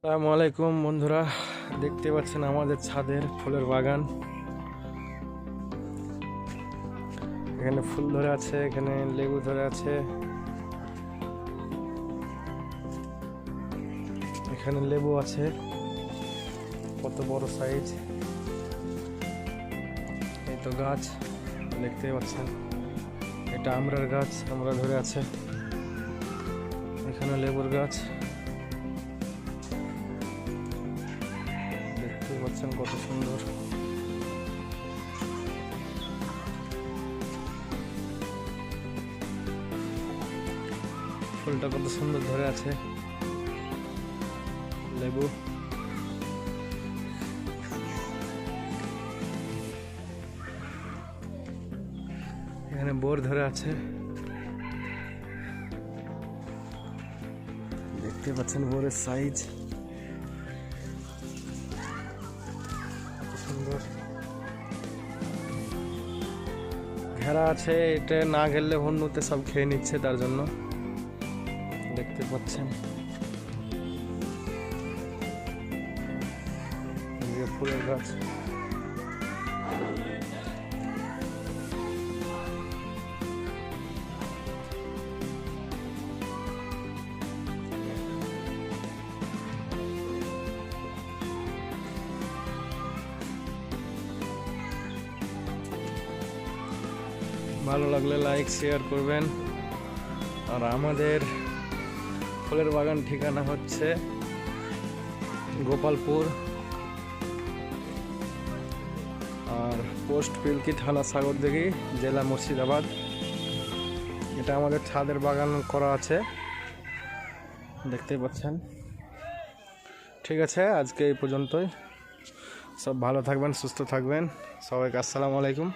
আসসালামু আলাইকুম বন্ধুরা, দেখতে পাচ্ছেন আমাদের ছাদের ফুলের বাগান। এখানে ফুল ধরে আছে, এখানে লেবু ধরে আছে। এখানে লেবু আছে, কত বড় সাইজ এই তো গাছ, দেখতে পাচ্ছেন। এটা আমরার গাছ, আমরা ধরে আছে। এখানে লেবুর গাছ। দেখতে পাচ্ছেন, কত সুন্দর। ফুলটা কত সুন্দর ধরে আছে। লেবু। এখানে বোর ধরে আছে। দেখতে পাচ্ছেন বোরের সাইজ ঘেরা আছে, এটা না গেলে হন্যুতে সব খেয়ে নিচ্ছে তার জন্য। দেখতে পাচ্ছেন। ফুলের গাছ। ভালো লাগলে লাইক শেয়ার করবেন। আর আমাদের ফুলের বাগান ঠিকানা হচ্ছে গোপালপুর। আর পোস্ট পিলকি থানা সাগর সাগরদিঘি, জেলা মুর্শিদাবাদ। এটা আমাদের ছাদের বাগান করা আছে। দেখতেই পাচ্ছেন। ঠিক আছে, আজকে এই পর্যন্তই। সব ভালো থাকবেন, সুস্থ থাকবেন। সবাইকে আসসালামু আলাইকুম।